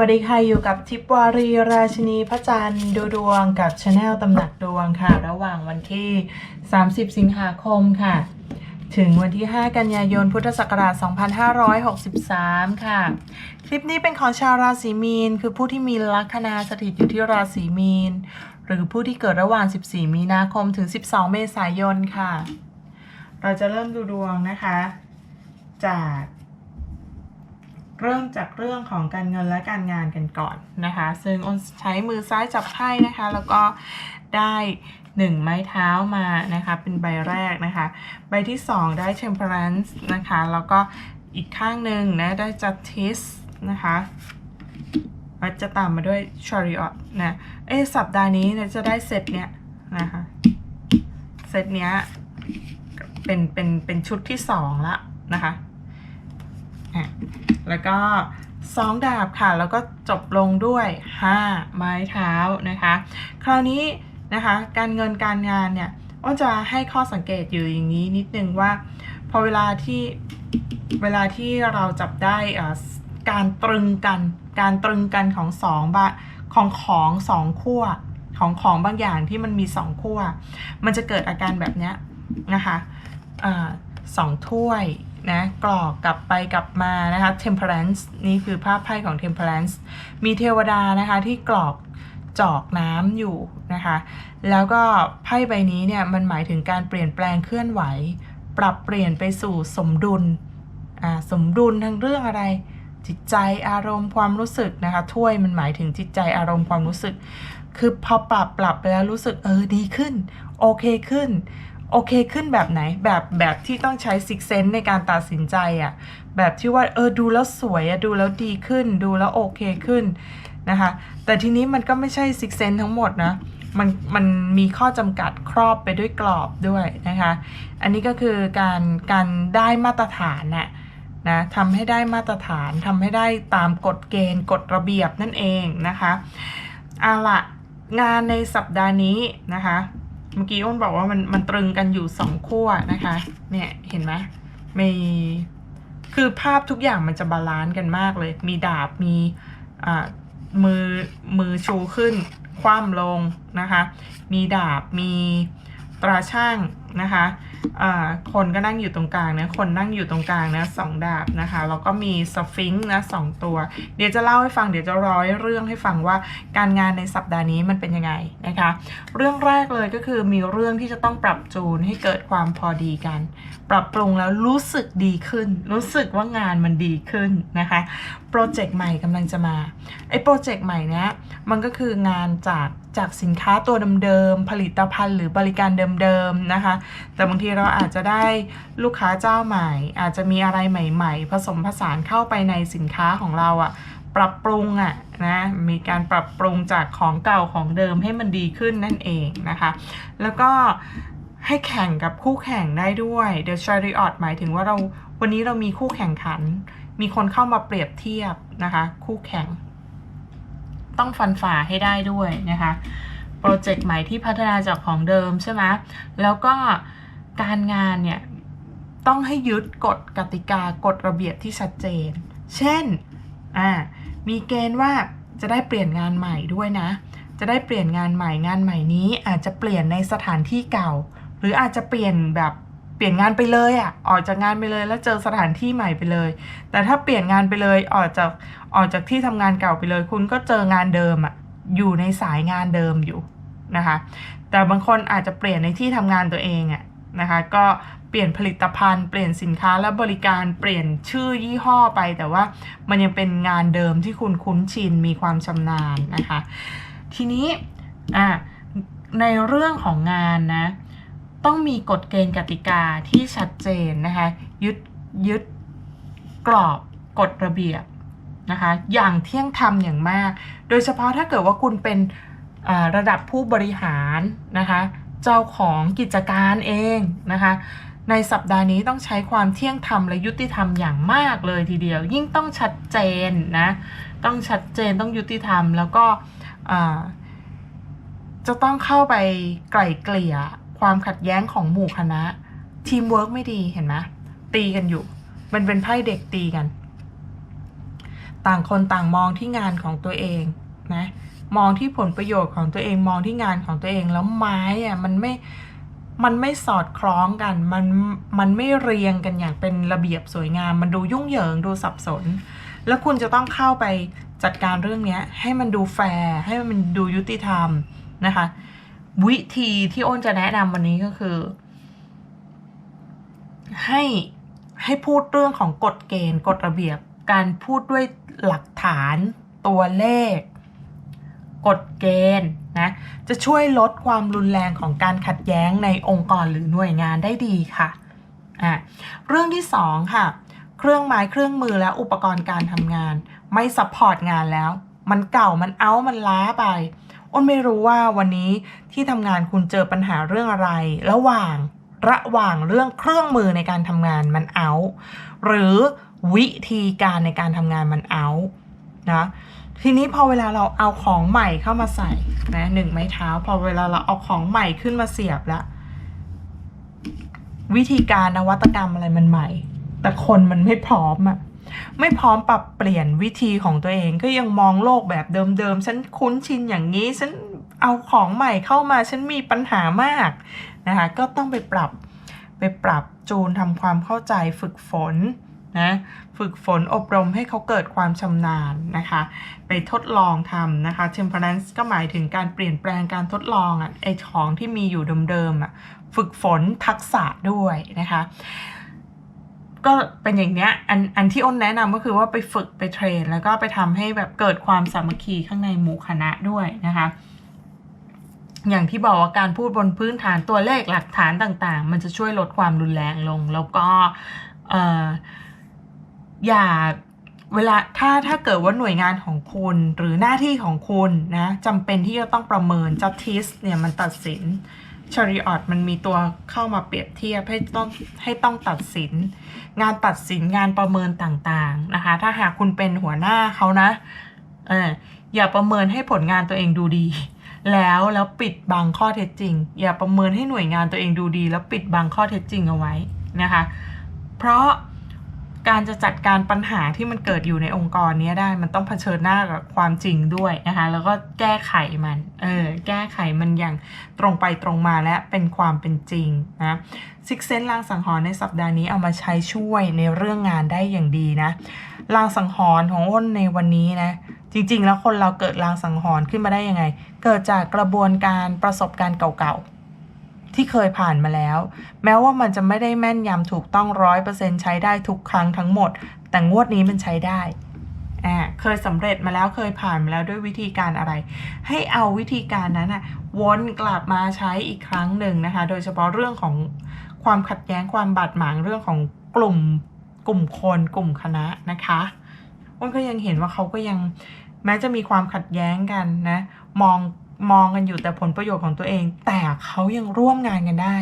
วัสดีค่ะ อยู่กับทิพวารีราชินีพระจันทร์ดูดวงกับช anel ตำหนักดวงค่ะ ระหว่างวันที่ 30 สิงหาคมค่ะ ถึงวันที่ 5 กันยายนพุทธศักราช 2563 ค่ะ คลิปนี้เป็นของชาวราศีมีน คือผู้ที่มีลัคนาสถิตอยู่ที่ราศีมีน หรือผู้ที่เกิดระหว่าง 14 มีนาคมถึง 12 เมษายนค่ะ เราจะเริ่มดูดวงนะคะ จาก เริ่มจากเรื่องของการเงินและการงานกันก่อนนะคะ ซึ่งอ้นใช้มือซ้ายจับไพ่นะคะ แล้วก็ได้หนึ่งไม้เท้ามานะคะ เป็นใบแรกนะคะ ใบที่สองได้ temperance นะคะ แล้วก็อีกข้างหนึ่งนะได้ justice นะคะแล้วจะตามมาด้วย chariot นะ เอะสัปดาห์นี้นี่ยจะได้เซตเนี้ยนะคะ เซตเนี้ยเป็นเป็นเป็นชุดที่สองละนะคะ อะแล้วก็สองดาบค่ะ แล้วก็จบลงด้วย 5 ไม้เท้านะคะ คราวนี้นะคะการเงินการงานเนี่ยอ้นจะให้ข้อสังเกตอยู่อย่างนี้นิดนึงว่า พอเวลาที่เวลาที่เราจับได้การตรึงกัน การตรึงกันของสองบะของของสองขั้วของของบางอย่างที่มันมีสองขั้วมันจะเกิดอาการแบบนี้นะคะอาสองถ้วย นะกรอกกลับไปกลับมานะคะ temperance นี่คือภาพไพ่ของ temperance มีเทวดานะคะที่กรอกจอกน้ำอยู่นะคะ แล้วก็ไพ่ใบนี้เนี่ยมันหมายถึงการเปลี่ยนแปลงเคลื่อนไหว ปรับเปลี่ยนไปสู่สมดุลอ่าสมดุลทั้งเรื่องอะไร จิตใจอารมณ์ความรู้สึกนะคะถ้วยมันหมายถึงจิตใจอารมณ์ความรู้สึก คือพอปรับปรับไปแล้วรู้สึกเออดีขึ้น โอเคขึ้น โอเคขึ้นแบบไหนแบบแบบที่ต้องใช้ซิกเซนในการตัดสินใจอะ่ะแบบที่ว่าเออดูแล้วสวยอะดูแล้วดีขึ้น ดูแล้วโอเคขึ้นนะคะแต่ทีนี้มันก็ไม่ใช่ซิกเซนทั้งหมดนะมันมันมีข้อจำกัดครอบไปด้วยกรอบด้วยนะคะอันนี้ก็คือการการได้มาตรฐานน่ะนะทำให้ได้มาตรฐานทำให้ได้ตามกฎเกณฑ์กฎระเบียบนั่นเองนะคะเอาละงานในสัปดาห์นี้นะคะ เมื่อกี้อ้นบอกว่ามันมันตรึงกันอยู่สองขั้วนะคะ เนี่ยเห็นไหมมีคือภาพทุกอย่างมันจะบาลานซ์กันมากเลย มีดาบมีอ่ามือมือชูขึ้น คว่ำลงนะคะ มีดาบมี ตราช่างนะคะคนก็นั่งอยู่ตรงกลางนะ คนนั่งอยู่ตรงกลางนะสองดาบนะคะ แล้วก็มีสฟิงค์นะสองตัว เดี๋ยวจะเล่าให้ฟัง เดี๋ยวจะร้อยเรื่องให้ฟังว่าการงานในสัปดาห์นี้มันเป็นยังไงนะคะ เรื่องแรกเลยก็คือมีเรื่องที่จะต้องปรับจูนให้เกิดความพอดีกัน ปรับปรุงแล้วรู้สึกดีขึ้น รู้สึกว่างานมันดีขึ้นนะคะ โปรเจกต์ใหม่กำลังจะมา ไอ้โปรเจกต์ใหม่เนี้ยมันก็คืองานจาก จากสินค้าตัวเดิมๆผลิตภัณฑ์หรือบริการเดิมๆนะคะ แต่บางทีเราอาจจะได้ลูกค้าเจ้าใหม่ อาจจะมีอะไรใหม่ ๆ ผสมผสานเข้าไปในสินค้าของเราอะปรับปรุงอะนะมีการปรับปรุงจากของเก่าของเดิมให้มันดีขึ้นนั่นเองนะคะ แล้วก็ให้แข่งกับคู่แข่งได้ด้วย The Chariot หมายถึงว่าเราวันนี้เรามีคู่แข่งขัน มีคนเข้ามาเปรียบเทียบนะคะ คู่แข่ง ต้องฟันฝ่าให้ได้ด้วยนะคะ โปรเจกต์ใหม่ที่พัฒนาจากของเดิมใช่ไหมแล้วก็การงานเนี่ย ต้องให้ยึดกฎกติกากฎระเบียบที่ชัดเจน เช่นอ่ามีเกณฑ์ว่าจะได้เปลี่ยนงานใหม่ด้วยนะ จะได้เปลี่ยนงานใหม่งานใหม่นี้อาจจะเปลี่ยนในสถานที่เก่า หรืออาจจะเปลี่ยนแบบ ลี่ยนงานไปเลยอะ่ะออกจากงานไปเลยแล้วเจอสถานที่ใหม่ไปเลย แต่ถ้าเปลี่ยนงานไปเลยออกจากออกจากที่ทำงานเก่าไปเลย คุณก็เจองานเดิมอะ่ะอยู่ในสายงานเดิมอยู่นะคะ แต่บางคนอาจจะเปลี่ยนในที่ทำงานตัวเองอะนะคะก็เปลี่ยนผลิตภัณฑ์ เปลี่ยนสินค้าและบริการเปลี่ยนชื่อยี่ห้อไป แต่ว่ามันยังเป็นงานเดิมที่คุณคุ้นชินมีความชำนาญนะคะ ทีนี้อะในเรื่องของงานนะ ต้องมีกฎเกณฑ์กติกาที่ชัดเจนนะคะยึดยึดกรอบกฎระเบียบนะคะอย่างเที่ยงธรรมอย่างมาก โดยเฉพาะถ้าเกิดว่าคุณเป็นระดับผู้บริหารนะคะเจ้าของกิจการเองนะคะในสัปดาห์นี้ต้องใช้ความเที่ยงธรรมและยุติธรรมอย่างมากเลยทีเดียว ยิ่งต้องชัดเจนนะต้องชัดเจนต้องยุติธรรมแล้วก็จะต้องเข้าไปไกล่เกลี่ย ความขัดแย้งของหมู่คณะ ทีมเวิร์กไม่ดีเห็นไหมตีกันอยู่ มันเป็นไพ่เด็กตีกัน ต่างคนต่างมองที่งานของตัวเองนะมองที่ผลประโยชน์ของตัวเองมองที่งานของตัวเองแล้วไม้อะมันไม่มันไม่สอดคล้องกัน มัน มันไม่เรียงกันอย่างเป็นระเบียบสวยงาม มันดูยุ่งเหยิงดูสับสน แล้วคุณจะต้องเข้าไปจัดการเรื่องนี้ให้มันดูแฟร์ ให้มันดูยุติธรรมนะคะ วิธีที่อ้นจะแนะนำวันนี้ก็คือ ให้ให้พูดเรื่องของกฎเกณฑ์กฎระเบียบ การพูดด้วยหลักฐานตัวเลข กฎเกณฑ์นะจะช่วยลดความรุนแรงของการขัดแย้งในองค์กรหรือหน่วยงานได้ดีค่ะอะเรื่องที่สองค่ะ เครื่องไม้เครื่องมือและอุปกรณ์การทำงาน ไม่ซัพพอร์ตงานแล้ว มันเก่ามันเอามันล้าไป อ้นไม่รู้ว่าวันนี้ที่ทำงานคุณเจอปัญหาเรื่องอะไร ระหว่างระหว่างเรื่องเครื่องมือในการทำงานมันเอา หรือวิธีการในการทำงานมันเอานะทีนี้พอเวลาเราเอาของใหม่เข้ามาใส่นะหนึ่งไม้เท้า พอเวลาเราเอาของใหม่ขึ้นมาเสียบแล้ววิธีการนวัตกรรมอะไรมันใหม่ แต่คนมันไม่พร้อมอะ ไม่พร้อมปรับเปลี่ยนวิธีของตัวเองก็ยังมองโลกแบบเดิมๆ ฉันคุ้นชินอย่างนี้ ฉันเอาของใหม่เข้ามา ฉันมีปัญหามากนะคะ ก็ต้องไปปรับ ไปปรับจูนทำความเข้าใจฝึกฝนนะฝึกฝนอบรมให้เขาเกิดความชำนาญนะคะ ไปทดลองทำนะคะ temperance ก็หมายถึงการเปลี่ยนแปลงการทดลองอะไอของที่มีอยู่เดิมๆอะฝึกฝนทักษะด้วยนะคะ ก็เป็นอย่างเนี้ยอันอันที่อ้นแนะนำก็คือว่าไปฝึกไปเทรน แล้วก็ไปทำให้แบบเกิดความสามัคคีข้างในหมู่คณะด้วยนะคะอย่างที่บอกว่าการพูดบนพื้นฐานตัวเลขหลักฐานต่าง ๆ มันจะช่วยลดความรุนแรงลง แล้วก็เอ่ออย่าเวลาถ้าถ้าเกิดว่าหน่วยงานของคุณหรือหน้าที่ของคุณนะจำเป็นที่จะต้องประเมิน justice เนี่ยมันตัดสิน ชริออตมันมีตัวเข้ามาเปรียบเทียบให้ต้องให้ต้องตัดสิน งานตัดสินงานประเมินต่างๆนะคะ ถ้าหากคุณเป็นหัวหน้าเขานะเอออย่าประเมินให้ผลงานตัวเองดูดี แล้วแล้วปิดบังข้อเท็จจริง อย่าประเมินให้หน่วยงานตัวเองดูดี แล้วปิดบังข้อเท็จจริงเอาไว้นะคะ เพราะ การจะจัดการปัญหาที่มันเกิดอยู่ในองค์กรนี้ได้ มันต้องเผชิญหน้ากับความจริงด้วยนะคะ แล้วก็แก้ไขมัน เออ แก้ไขมันอย่างตรงไปตรงมาและเป็นความเป็นจริงนะซิกเซนลางสังหรณ์ในสัปดาห์นี้เอามาใช้ช่วยในเรื่องงานได้อย่างดีนะลางสังหรณ์ของอ้นในวันนี้นะจริงๆ แล้วคนเราเกิดลางสังหรณ์ขึ้นมาได้ยังไง เกิดจากกระบวนการประสบการณ์เก่าๆ ที่เคยผ่านมาแล้ว แม้ว่ามันจะไม่ได้แม่นยำถูกต้องร้อยเปอร์เซ็นใช้ได้ทุกครั้งทั้งหมด แต่งวดนี้มันใช้ได้อ่าเคยสำเร็จมาแล้วเคยผ่านมาแล้วด้วยวิธีการอะไร ให้เอาวิธีการนั้นอะวนกลับมาใช้อีกครั้งหนึ่งนะคะ โดยเฉพาะเรื่องของความขัดแย้งความบาดหมางเรื่องของกลุ่มกลุ่มคนกลุ่มคณะนะคะอ้นก็ยังเห็นว่าเขาก็ยังแม้จะมีความขัดแย้งกันนะ มอง มองกันอยู่แต่ผลประโยชน์ของตัวเอง แต่เขายังร่วมงานกันได้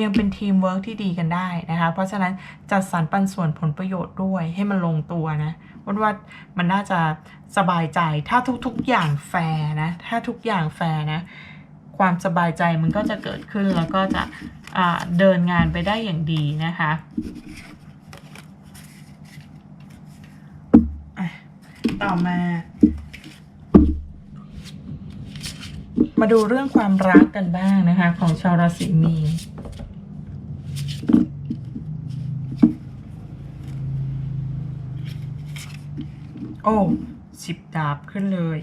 ยังเป็นทีมเวิร์กที่ดีกันได้นะคะ เพราะฉะนั้นจัดสรรปันส่วนผลประโยชน์ด้วยให้มันลงตัวนะว่าว่ามันน่าจะสบายใจถ้าทุกๆอย่างแฟร์นะ ถ้าทุกอย่างแฟร์นะ ความสบายใจมันก็จะเกิดขึ้นแล้วก็จะเดินงานไปได้อย่างดีนะคะต่อมา มาดูเรื่องความรักกันบ้างนะคะ ของชาวราศีมีนโอ้สิบดาบขึ้นเลย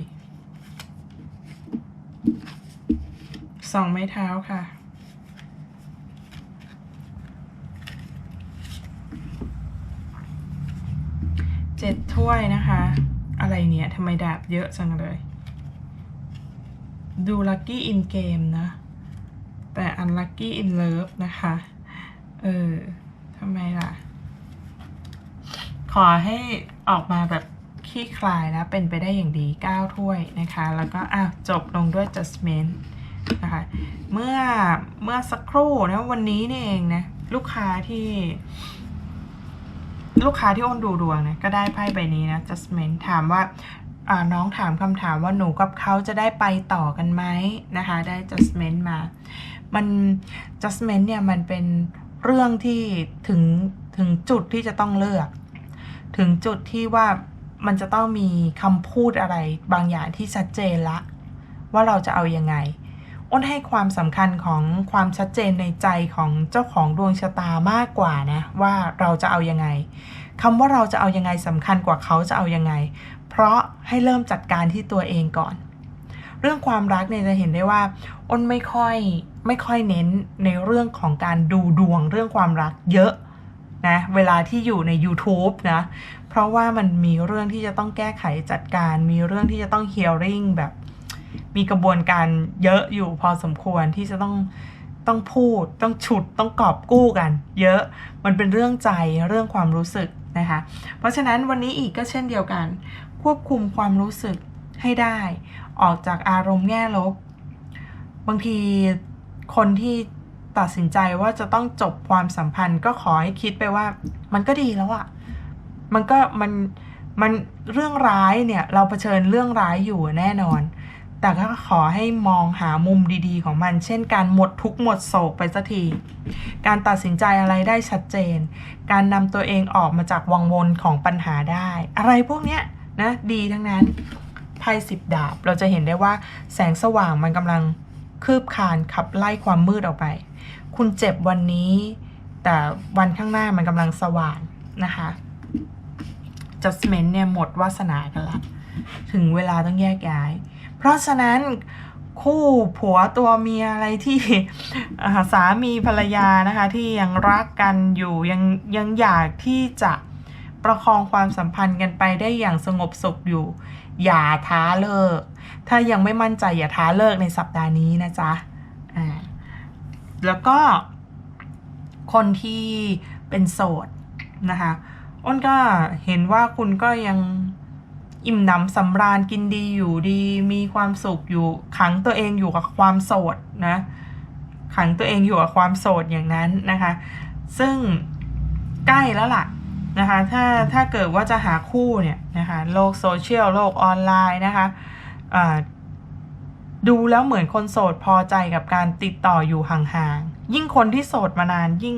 สองไม้เท้าค่ะ เจ็ดถ้วยนะคะ อะไรเนี่ยทำไมดาบเยอะจังเลย ดูลั c กี้อินเกมนะ แต่อันลั c กี้อินเลิฟนะคะ เออทำไมล่ะ ขอให้ออกมาแบบขี้คลายแล้วเป็นไปได้อย่างดี 9 ถ้วยนะคะ แล้วก็อะจบลงด้วย judgment นะคะเมื่อเมื่อสักครู่นะวันนี้นี่เองนะ ลูกค้าที่ ลูกค้าที่อ้นดูดวงนะก็ได้ไพ่ใบนี้นะ judgment ถามว่า น้องถามคำถามว่าหนูกับเขาจะได้ไปต่อกันไหมนะคะ ได้ judgment มา มัน judgment เนี่ยมันเป็นเรื่องที่ถึงถึงจุดที่จะต้องเลือก ถึงจุดที่ว่ามันจะต้องมีคำพูดอะไรบางอย่างที่ชัดเจนละ ว่าเราจะเอายังไงอ้นให้ความสำคัญของความชัดเจนในใจของเจ้าของดวงชะตามากกว่านะ ว่าเราจะเอายังไงคำว่าเราจะเอายังไงสำคัญกว่าเขาจะเอายังไง ราะให้เริ่มจัดการที่ตัวเองก่อน เรื่องความรักเนี่ยจะเห็นได้ว่าอ้นไม่ค่อยไม่ค่อยเน้นในเรื่องของการดูดวงเรื่องความรักเยอะนะเวลาที่อยู่ใน YouTube นะเพราะว่ามันมีเรื่องที่จะต้องแก้ไขจัดการ มีเรื่องที่จะต้อง hearing แบบ มีกระบวนการเยอะอยู่พอสมควรที่จะต้องต้องพูด ต้องฉุดต้องกอบกู้กัน เยอะมันเป็นเรื่องใจเรื่องความรู้สึกนะคะ เพราะฉะนั้นวันนี้อีกก็เช่นเดียวกัน ควบคุมความรู้สึกให้ได้ ออกจากอารมณ์แง่ลบ บางทีคนที่ตัดสินใจว่าจะต้องจบความสัมพันธ์ ก็ขอให้คิดไปว่า มันก็ดีแล้วอะมันก็มันมันเรื่องร้ายเนี่ยเราเผชิญเรื่องร้ายอยู่แน่นอน แต่ก็ขอให้มองหามุมดีๆ ของมัน เช่น การหมดทุกข์หมดโศกไปสักที การตัดสินใจอะไรได้ชัดเจน การนำตัวเองออกมาจากวังวนของปัญหาได้ อะไรพวกเนี้ย นะดีทั้งนั้นไพ่สิบดาบ เราจะเห็นได้ว่าแสงสว่างมันกำลังคืบคานขับไล่ความมืดออกไป คุณเจ็บวันนี้ แต่วันข้างหน้ามันกำลังสว่างนะคะ judgment เนี่ยหมดวาสนากันละ ถึงเวลาต้องแยกย้าย เพราะฉะนั้นคู่ผัวตัวเมียอะไรที่สามีภรรยานะคะที่ยังรักกันอยู่ยังยังอยากที่จะ ประคองความสัมพันธ์กันไปได้อย่างสงบสุขอยู่ อย่าท้าเลิก ถ้ายังไม่มั่นใจอย่าท้าเลิกในสัปดาห์นี้นะจ๊ะอ่าแล้วก็ คนที่เป็นโสดนะคะอ้นก็เห็นว่าคุณก็ยังอิ่มหนำสำราญกินดีอยู่ดี มีความสุขอยู่ขังตัวเองอยู่กับความโสดนะ ขังตัวเองอยู่กับความโสดอย่างนั้นนะคะ ซึ่งใกล้แล้วล่ะ นะคะถ้าถ้าเกิดว่าจะหาคู่เนี่ยนะคะโลกโซเชียลโลกออนไลน์นะคะอ่าดูแล้วเหมือนคนโสดพอใจกับการติดต่ออยู่ห่างๆยิ่งคนที่โสดมานานยิ่ง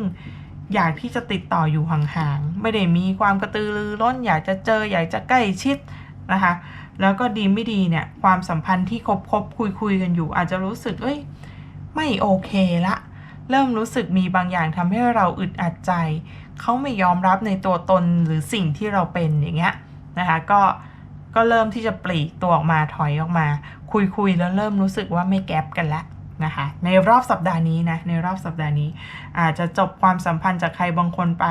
อยากที่จะติดต่ออยู่ห่างๆ ไม่ได้มีความกระตือรือร้น อยากจะเจอ อยากจะใกล้ชิดนะคะ แล้วก็ดีไม่ดีเนี่ย ความสัมพันธ์ที่คบคบคุยคุยกันอยู่ อาจจะรู้สึก เอ้ย ไม่โอเคละ เริ่มรู้สึกมีบางอย่างทำให้เราอึดอัดใจเขาไม่ยอมรับในตัวตนหรือสิ่งที่เราเป็นอย่างเงี้ยนะคะก็ก็เริ่มที่จะปลีกตัวออกมาถอยออกมา คุยคุยแล้วเริ่มรู้สึกว่าไม่แก๊ปกันแล้วนะคะในรอบสัปดาห์นี้นะในรอบสัปดาห์นี้ อาจจะจบความสัมพันธ์จากใครบางคนไป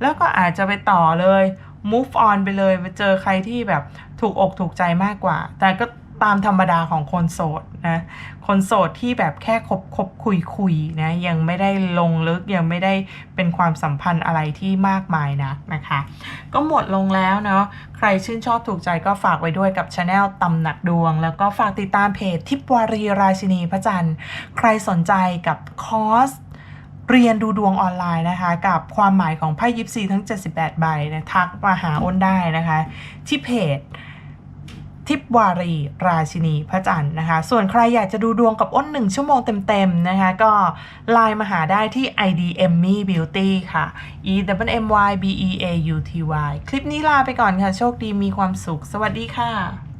แล้วก็อาจจะไปต่อเลย move on ไปเลยไปเจอใครที่แบบถูกอกถูกใจมากกว่า แต่ก็ ตามธรรมดาของคนโสดนะคนโสดที่แบบแค่คบคบคุยคุยนะยังไม่ได้ลงลึกยังไม่ได้เป็นความสัมพันธ์อะไรที่มากมายนะนะคะ ก็หมดลงแล้วเนาะใครชื่นชอบถูกใจก็ฝากไว้ด้วยกับช anel ตำหนักดวง แล้วก็ฝากติดตามเพจทิพวารีราชินีพระจันทร์ใครสนใจกับคอร์สเรียนดูดวงออนไลน์นะคะ กับความหมายของไพ่ยิปซีทั้ง 78 ใบนะทักมาหาอ้นได้นะคะ ที่เพจ ทิพวารีราชินีพระจันทร์นะคะ ส่วนใครอยากจะดูดวงกับอ้นหนึ่งชั่วโมงเต็มๆนะคะ ก็ไลน์มาหาได้ที่ ID Emmy Beauty ค่ะ E W M Y B E A U T Y คลิปนี้ลาไปก่อนค่ะ โชคดีมีความสุข สวัสดีค่ะ